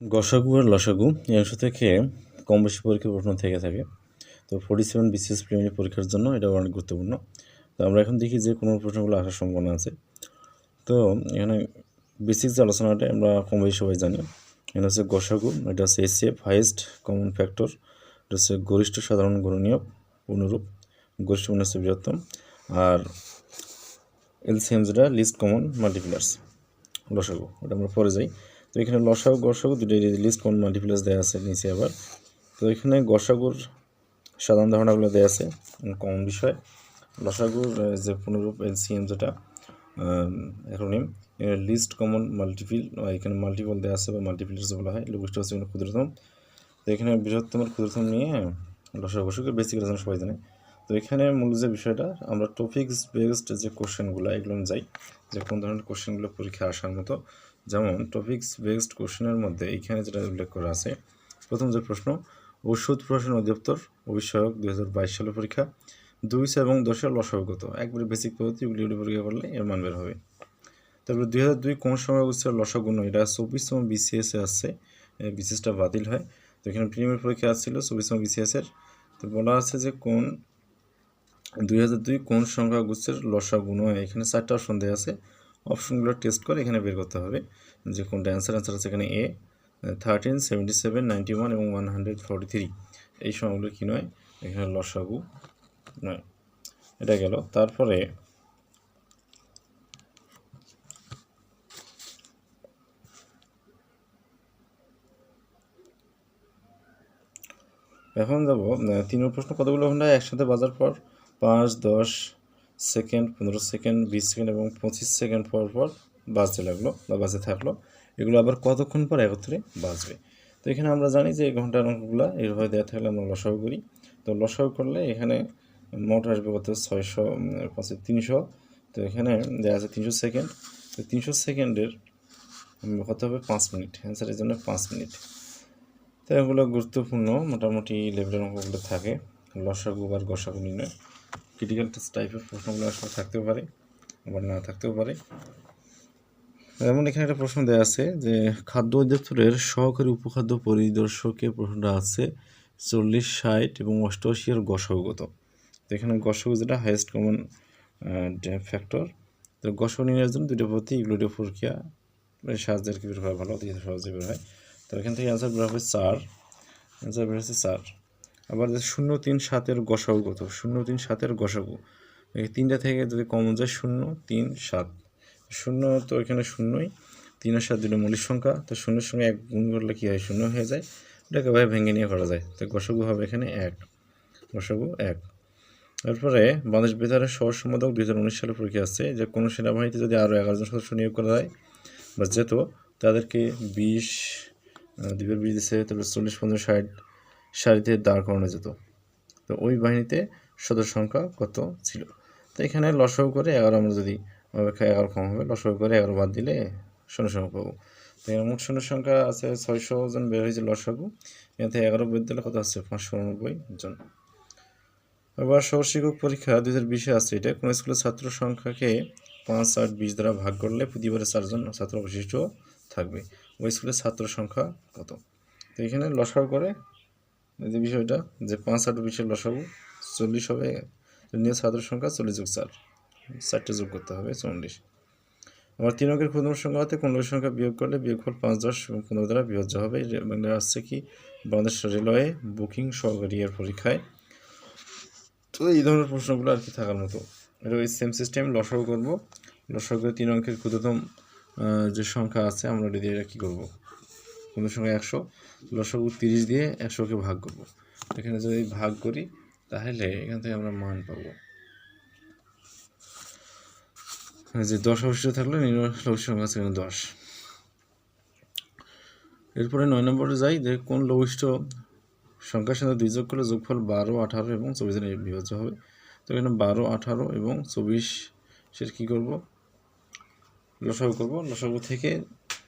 গসাগু আর লসাগু, এই অংশ থেকে কম বেশি পরীক্ষার প্রশ্ন থেকে থাকে। তো ফোর্টি সেভেন বিসিএস প্রিলিমিনারি পরীক্ষার জন্য এটা অনেক গুরুত্বপূর্ণ। তো আমরা এখন দেখি যে কোনো প্রশ্নগুলো আসার সম্ভাবনা আছে। তো এখানে বেসিক যে আলোচনাটা আমরা কম বেশি সবাই জানি। এখানে হচ্ছে গসাগু, এটা হচ্ছে এসিএফ হাইয়েস্ট কমন ফ্যাক্টর এটা হচ্ছে গরিষ্ঠ সাধারণ গণনীয়, অনুরূপ। গরিষ্ঠ মানে হচ্ছে বৃহত্তম। আর এলসিএম যেটা লিস্ট কমন মাল্টিপ্লার্স লসাগু ওটা আমরা পরে যাই। তো এখানে লসাগু, গসাগু দুটোই লিস্ট কমন মাল্টিপ্লাস দেওয়া আছে নিচে আবার। তো এখানে গসাগুর সাধারণ ধারণাগুলো দেওয়া আছে কমন বিষয়। লসাগুর যে পুনরূপ এলসিএম যেটা অ্যাক্রোনিম লিস্ট কমন মাল্টিপিল এখানে মাল্টিপল দেওয়া আছে বা মাল্টিপ্লাস বলা হয়, লঘিষ্ঠ হচ্ছে এখানে ক্ষুদ্রতম। তো এখানে বৃহত্তম ক্ষুদ্রতম নিয়ে লসাগু, গসাগু বেসিক আলোচনা সবাই জানে। তো এখানে মূল যে বিষয়টা, আমরা টপিক্স বেসড যে কোশ্চেনগুলো এগুলো যাই, যে কোন ধরনের কোশ্চেনগুলো পরীক্ষায় আসার মতো। যেমন টপিক্স বেসড কোশ্চেনের মধ্যে এখানে যেটা উল্লেখ করা আছে, প্রথম যে প্রশ্ন, ওষুধ প্রশাসন অধিদপ্তর অভিষয়ক দুই হাজার বাইশ সালের পরীক্ষা, দুই এবং দশের লসগত একবারে বেসিক পদ্ধতি উগলি উগলি পরীক্ষা করলে এর মান বের হবে। তারপরে দুই হাজার দুই কোন সময় উৎসের লসগুণ? এটা চব্বিশতম বিসিএসে আসছে বিসিএসটা বাতিল হয়। তো এখানে প্রিমিয়ার পরীক্ষা আসছিল চব্বিশতম বিসিএসের তো বলা আছে যে কোন দুই হাজার দুই কোন সংখ্যা গুচ্ছের লসাগুণ? এখানে চারটা অপশন দেওয়া আছে। অপশনগুলো টেস্ট করে এখানে বের করতে হবে। যে কোনটা অ্যান্সার অ্যান্সার আছে এখানে এ thirteen seventy seven ninety one এবং ওয়ান হান্ড্রেড থ্রি এই সংখ্যাগুলো কী নয়? এখানে লসাগু নয়। এটা গেল। তারপরে এখন যাব তিন প্রশ্ন কতগুলো ঘণ্টা একসাথে বাজার পর? পাঁচ, দশ সেকেন্ড, পনেরো সেকেন্ড, বিশ সেকেন্ড এবং পঁচিশ সেকেন্ড পর পর বাজতে লাগল বা বাজতে থাকল। এগুলো আবার কতক্ষণ পর একত্রে বাজবে? তো এখানে আমরা জানি যে ঘণ্টার অঙ্কগুলো এইভাবে দেওয়া থাকলে আমরা লসাগু করি। তো লসাগু করলে এখানে মোট আসবে কত? ছয়শো পাঁচে তিনশো। তো এখানে দেওয়া আছে তিনশো সেকেন্ড। তো তিনশো সেকেন্ডের কত হবে? পাঁচ মিনিট। অ্যান্সারের জন্য পাঁচ মিনিট। তো এগুলো গুরুত্বপূর্ণ। মোটামুটি লেভেলের অঙ্কগুলো থাকে। লসাগু আর গসাগু নির্ণয়। ক্রিটিক্যাল টেস্ট টাইপের প্রশ্নগুলো আসলে থাকতেও পারে, আবার না থাকতেও পারে। যেমন এখানে একটা প্রশ্ন দেওয়া আছে যে, খাদ্য অধিদপ্তরের সহকারী উপখাদ্য পরিদর্শকের প্রশ্নটা আছে চল্লিশ, ষাট এবং অষ্টআশি এর গসাগুগত তো এখানে গসাগু যেটা হাইয়েস্ট কমন ফ্যাক্টর তো গসাগু নির্ণয়ের জন্য দুটো প্রতি এগুলো পরীক্ষা সাহায্যে আর কি বের হয়, ভালো অতি সহজে বের হয়। তো এখান থেকে অ্যান্সার বের হবে চার অ্যান্সার বের হচ্ছে চার আবার শূন্য তিন সাতের গসাগু কত? শূন্য তিন সাতের গসাগু। এই তিনটা থেকে যদি কমন যায় শূন্য তিন সাত। শূন্য তো এখানে শূন্যই, তিন আর সাত দুটো মৌলিক সংখ্যা, তো শূন্যের সঙ্গে এক গুণ করলে কী হয়? শূন্য হয়ে যায়। ওটাকে ভাবে ভেঙে নিয়ে করা যায়। তো গসাগু হবে এখানে এক। গসাগু এক। তারপরে বাংলাদেশ বেতারের সহ সম্পাদক দুই হাজার উনিশ সালে পরীক্ষা আসছে যে কোনো সেনাবাহিনীতে যদি আরও এগারো জন সদস্য নিয়োগ করা হয় বা যেত, তাদেরকে বিশ দুইবার বিশ দিচ্ছে তারপরে চল্লিশ, পঞ্চাশ, ষাট সারিতে দাঁড় করানো যেত। তো ওই বাহিনীতে সদস্য সংখ্যা কত ছিল? তো এখানে লসাগু করে এগারো আমরা যদি অপেক্ষা এগারো কম হবে লসাগু করে এগারো বাদ দিলে শূন্য সংখ্যা পাবো। তো এখানে মোট শূন্য সংখ্যা আছে ছয়শো জন বের হয়েছে লসাগু এখান থেকে এগারো বের দিলে কত আছে পাঁচশো উননব্বই জন। এবার সহশিক্ষক পরীক্ষা দুই হাজার বিশে আসছে এটা। কোনো স্কুলের ছাত্র সংখ্যাকে পাঁচ, আট, বিশ দ্বারা ভাগ করলে প্রতিবারে চারজন ছাত্র অবশিষ্ট থাকবে। ওই স্কুলের ছাত্র সংখ্যা কত? তো এখানে লসাগু করে যে বিষয়টা, যে পাঁচ আট বিশের লসাগু চল্লিশ হবে নিয়ে ছাত্র সংখ্যা চল্লিশ যোগ চার, চারটে যোগ করতে হবে, চল্লিশ। আবার তিন অঙ্কের ক্ষুদ্র সংখ্যা হতে কোন সংখ্যা বিয়োগ করলে বিয়োগফল পাঁচ, দশ এবং পনেরো দ্বারা বিয়োজ্য হবে? মানে আসছে কি, বাংলাদেশ রেলওয়ে বুকিং সহকারী এর পরীক্ষায়। তো এই ধরনের প্রশ্নগুলো আর কি থাকার মতো। এটা ওই সেম সিস্টেম লসাগু করব। লসাগু তিন অঙ্কের ক্ষুদ্রতম যে সংখ্যা আছে, আমরা ওটা দিয়ে এটা কী করব? কোনো সঙ্গে একশো লসাগু তিরিশ দিয়ে একশোকে ভাগ করব। এখানে যদি ভাগ করি, তাহলে এখান থেকে আমরা মান পাবো। যে দশ অবশিষ্ট থাকলে নির্ভর সংখ্যা আছে দশ। এরপরে নয় নম্বরে যাই যে কোন লঘিষ্ঠ সংখ্যার সাথে দুই যোগ করলে যোগফল বারো, আঠারো এবং চব্বিশের বিভাজ্য হবে। তো এখানে বারো, আঠারো এবং চব্বিশ চব্বিশের কী করব? লসাগু করব। লসাগু থেকে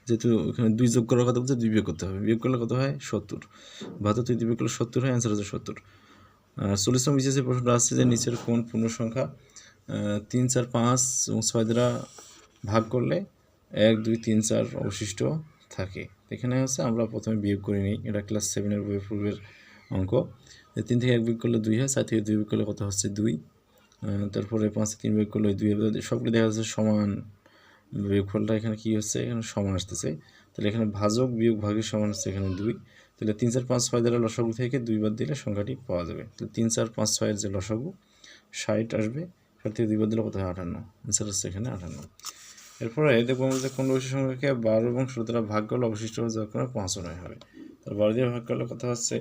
যেহেতু এখানে দুই যোগ করার কথা বলছে, দুই বিয়োগ করতে হবে। বিয়োগ করলে কত হয়? সত্তর। বাহাত্তর দুই বিয়োগ করলে সত্তর হয় অ্যান্সার হচ্ছে সত্তর। চল্লিশতম বিশেষের প্রশ্নটা আসছে যে নিচের কোন পূর্ণ সংখ্যা তিন, চার, পাঁচ এবং ছয় দ্বারা ভাগ করলে এক, দুই, তিন, চার অবশিষ্ট থাকে। এখানে হচ্ছে আমরা প্রথমে বিয়োগ করে নিই। এটা ক্লাস সেভেনের বইয়ের পূর্বের অঙ্ক। তিন থেকে এক বিয়োগ করলে দুই হয়, চার থেকে দুই বিয়োগ করলে কত হচ্ছে দুই? তারপরে পাঁচ তিন বিয়োগ করলে দুই সবগুলো দেখা যাচ্ছে সমান। বিয়োগফলটা এখানে কী হচ্ছে? এখানে সমান আসতেছে। তাহলে এখানে ভাজক বিয়োগ ভাগের সমান হচ্ছে এখানে দুই। তাহলে তিন, চার, পাঁচ, ছয় দ্বারা লসাগু থেকে দুই বাদ দিলে সংখ্যাটি পাওয়া যাবে। তাহলে তিন, চার, পাঁচ, ছয়ের যে লসাগু, ষাট আসবে। ষাট থেকে দুই বাদ দিলে কত হয়? আটান্ন। অ্যান্সার হচ্ছে এখানে আটান্ন। এরপরে দেখব যে কোন বৈশিষ্ট্য সংখ্যাকে বারো এবং ষোলো দ্বারা ভাগ করলে অবশিষ্ট যার কোনো পাঁচ নয় হবে। তাহলে বারো দিয়ে ভাগ করলে কথা হচ্ছে?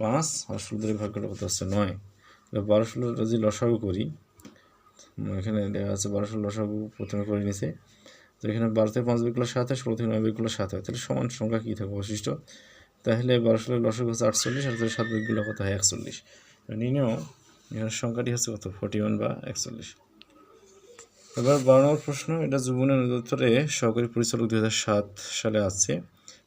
পাঁচ আর ষোলো দিয়ে ভাগ করলে কথা হচ্ছে? নয়। তাহলে বারো, ষোলো যদি লসাগু করি এখানে দেখা যাচ্ছে বারো, ষোলো লসাগু প্রথমে করে নিছে। তো এখানে বারো থেকে পাঁচ বিগুলো সাত হয় ষোলো থেকে নয় বিগুলো সাত হয়। তাহলে সমান সংখ্যা কী থাকবে অবশিষ্ট তাহলে বারো ষোলো লসাগু হচ্ছে আটচল্লিশ, আর তাহলে সাত বিগুলো কত হয় একচল্লিশ। নিনেও এখানে সংখ্যাটি হচ্ছে কত? ফোর্টি ওয়ান বা একচল্লিশ। এবার বারো নম্বর প্রশ্ন, এটা যুবনের অধিদপ্তরে সহকারী পরিচালক দুই হাজার সাত সালে আছে,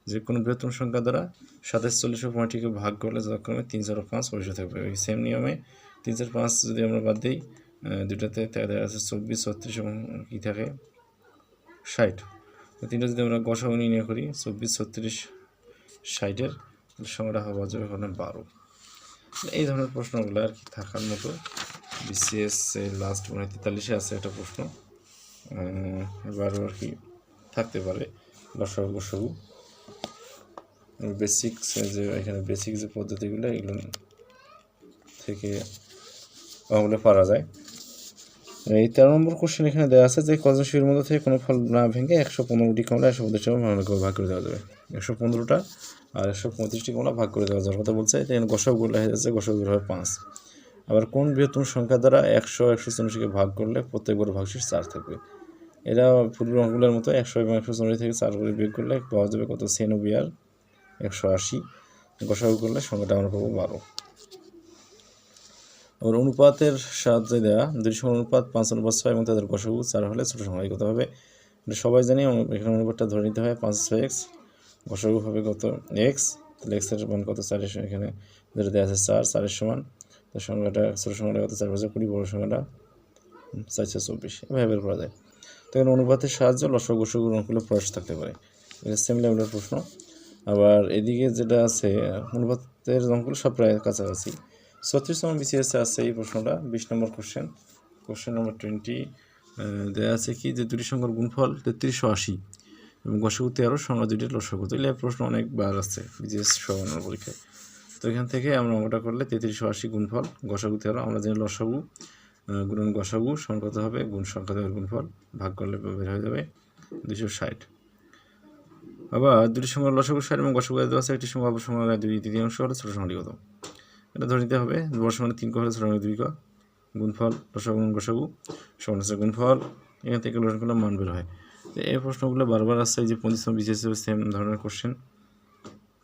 যে কোনো বৃহত্তম সংখ্যা দ্বারা সাতাশ চল্লিশ পঁয়ত্রিশকে ভাগ করলে যথাক্রমে তিন চার পাঁচ অবশ্যই থাকবে। ওই সেম নিয়মে তিন চার পাঁচ যদি আমরা বাদ দিই দুটাতে দেখা চব্বিশ, ছত্রিশ এবং কী থাকে? ষাট। তিনটা যদি আমরা গসাগু নির্ণয় করি, চব্বিশ, ছত্রিশ, ষাটের সংখ্যাটা হওয়া যাবে ওখানে বারো। এই ধরনের প্রশ্নগুলো আর কি থাকার মতো। বিসিএস লাস্ট মানে তেতাল্লিশে আছে একটা প্রশ্ন। এবারও আর কি থাকতে পারে। লসাগু, গোসাগু। বেসিক যে, এখানে বেসিক যে পদ্ধতিগুলো, এগুলো থেকে ওগুলো পারা যায়। এই তেরো নম্বর কোশ্চেন এখানে দেওয়া আছে যে, কজন শিশুর মধ্যে থেকে কোনো ফল না ভেঙে একশো পনেরোটি কমলা একশো পঁচিশটি কমলা ভাগ করে দেওয়া যাবে। একশো পনেরোটা আর একশো পঁয়ত্রিশটি কমলা ভাগ করে দেওয়া যাওয়ার কথা বলছে এখানে গসাগুলো হয়ে যাচ্ছে গসাগুলো হবে পাঁচ। আবার কোন বৃহত্তম সংখ্যা দ্বারা একশো একশো চল্লিশকে ভাগ করলে প্রত্যেকবার ভাগশেষ চার থাকবে? এরা পূর্বের অঙ্কগুলোর মতো একশো এবং একশো চল্লিশ থেকে চার করে বিয়োগ করলে পাওয়া যাবে কত? আর একশো আশি। গসাগু করলে সংখ্যাটা আমরা পাবো বারো। আবার অনুপাতের সাহায্যে দেওয়া দুই সংখ্যার অনুপাত, পাঁচ অনুপাত ছয় এবং তাদের গসাগু চার হলে ছোটো সংখ্যা কত হবে। সবাই জানি এখানে অনুপাতটা ধরে নিতে হয় পাঁচ ছয় এক্স গসাগু হবে কত এক্স, তাহলে এক্সের মান কত? চারের সমান এখানে যেটা দেওয়া আছে চার চারের সমান। তো সংখ্যাটা, ছোটো সংখ্যাটা কত? চার বছর কুড়ি, বড় সংখ্যাটা চারশো চব্বিশ। এভাবে বের করা যায়। তো এখানে অনুপাতের সাহায্যে লসক গসগুর অঙ্কগুলো প্রয়াস থাকতে পারে। এটা সেম লেভেলের প্রশ্ন। আবার এদিকে যেটা আছে, অনুপাতের অঙ্কগুলো সব প্রায় কাছাকাছি। ছত্রিশ নম্বর বিসিএসে আছে এই প্রশ্নটা, বিশ নম্বর কোশ্চেন কোশ্চেন নম্বর টোয়েন্টি দেওয়া আছে কি যে দুটি সংখ্যার গুণফল তেত্রিশশো আশি এবং গসগু তেরো সংখ্যা দুটি লসগু। তো এই প্রশ্ন অনেকবার আছে বিজিএস সমানোর পরীক্ষায়। তো এখান থেকে আমরা অঙ্কটা করলে তেত্রিশশো আশি গুণফল, গসাগু তেরো, আমরা জানি লসাগু গুণন গসাগু, সংখ্যা কত হবে? গুণ সংখ্যা দেওয়ার গুণফল, ভাগ করলে বের হয়ে যাবে দুশো ষাট। আবার দুটি সংখ্যা লসাগু ষাট এবং গসাগু দেওয়া আছে, একটি সংখ্যা অপর সংখ্যা দুই তৃতীয়াংশ হলে ছোটো সংখ্যাটি কত? এটা ধরে নিতে হবে। সংখ্যা তিন ক হলে ছোটো দুই ক। গুণফল লসাগু গসাগু। হচ্ছে গুণফল। এখান থেকে লসন করলে মান বের হয়। তো এই প্রশ্নগুলো বারবার আসছে যে পঁচিশ বিশেষ সেম ধরনের কোশ্চেন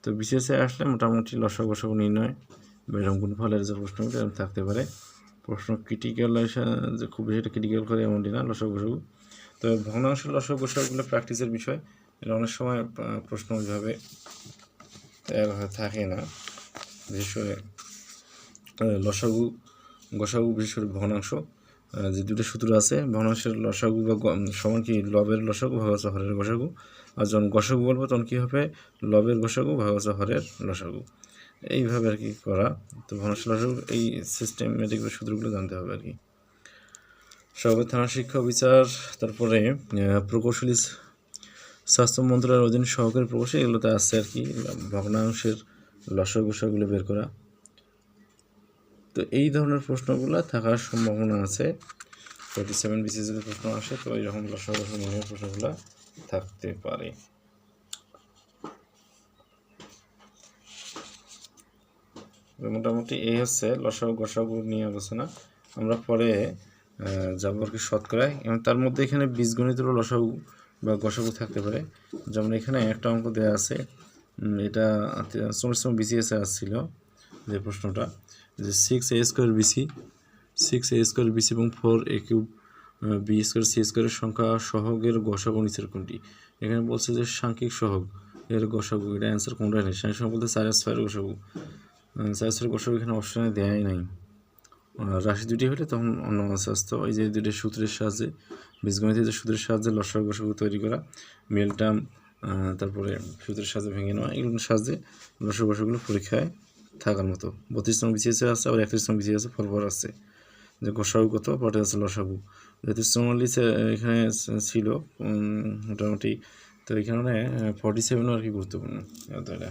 তো বিশেষে আসলে মোটামুটি লসক গসক নির্ণয়। বা এরকম গুণফলের যে প্রশ্নগুলো এরকম থাকতে পারে। প্রশ্ন ক্রিটিক্যাল যে খুব বেশি ক্রিটিক্যাল করে এমনটি না, লসক গসক তো ভগ্নাংশ লসক গসকগুলো প্র্যাকটিসের বিষয়। এটা অনেক সময় প্রশ্ন ওইভাবে থাকে না। বিশেষ করে লসাগু, গসাগু বিশেষ করে ভগ্নাংশ যে দুটো সূত্র আছে, ভগ্নাংশের লসাগু বা সমান কি? লবের লসাগু ভাগ আছে হরের গসাগু। আর যখন গসাগু বলব, তখন কী হবে? লবের গসাগু ভাগ আছে হরের লসাগু। এইভাবে আর কি করা। তো ভগ্নাংশ লসাগু, এই সিস্টেমেটিক সূত্রগুলো জানতে হবে আর কি। সবে থানা শিক্ষা বিচার, তারপরে প্রকৌশলী স্বাস্থ্য মন্ত্রণালয়ের অধীন সহকারী প্রকৌশলী, এগুলোতে আসছে আর কি, ভগ্নাংশের লসক গোসাগুলো বের করা। তো এই ধরনের প্রশ্নগুলো থাকার সম্ভাবনা আছে। ফোর্টি সেভেন বিসি যদি প্রশ্ন আসে, তো এইরকম লসক নিয়ে প্রশ্নগুলো থাকতে পারে। মোটামুটি এই হচ্ছে লসাগু গসাগু নিয়ে আলোচনা। আমরা পরে যাব আর কি শতকরায় এবং তার মধ্যে এখানে বীজগণিতেরও লসাগু বা গসাগু থাকতে পারে। যেমন এখানে একটা অঙ্ক দেওয়া আছে এটা চল্লিশ সময় বিসিএসে আসছিল যে প্রশ্নটা। যে six A square BC six A square BC এবং four A cube B square C স্কোয়ারের সংখ্যা সহগের গসাগু নিচের কোনটি? এখানে বলছে যে সাংখ্যিক সহগ এর গসাগু এটা অ্যান্সার কোনটা নেই। সাংখ্যিক সহগ বলতে চার ছয়ের গসাগু। চার ছয়ের গসাগু এখানে অপশনে দেয়াই নাই। রাশি দুটি হলে তখন অন্য আসতো। ওই যে দুটি সূত্রের সাহায্যে বীজগণিতের যে সূত্রের সাহায্যে লসাগু গসাগু তৈরি করা মেল টার্ম আহ, তারপরে সূত্রের সাহায্যে ভেঙে নেওয়া এগুলোর সাহায্যে লসক বসগুলো পরীক্ষায় থাকার মতো। বত্রিশ নং বিসিএসে আছে, আবার একত্রিশ নং বিসিএসে ফলফল আছে। যে গোসাগু কত পটে আছে লসাগু যেহেতু সোমালি এখানে ছিল মোটামুটি। তো এখানে ফর্টি সেভেনও আর কি গুরুত্বপূর্ণ। এটা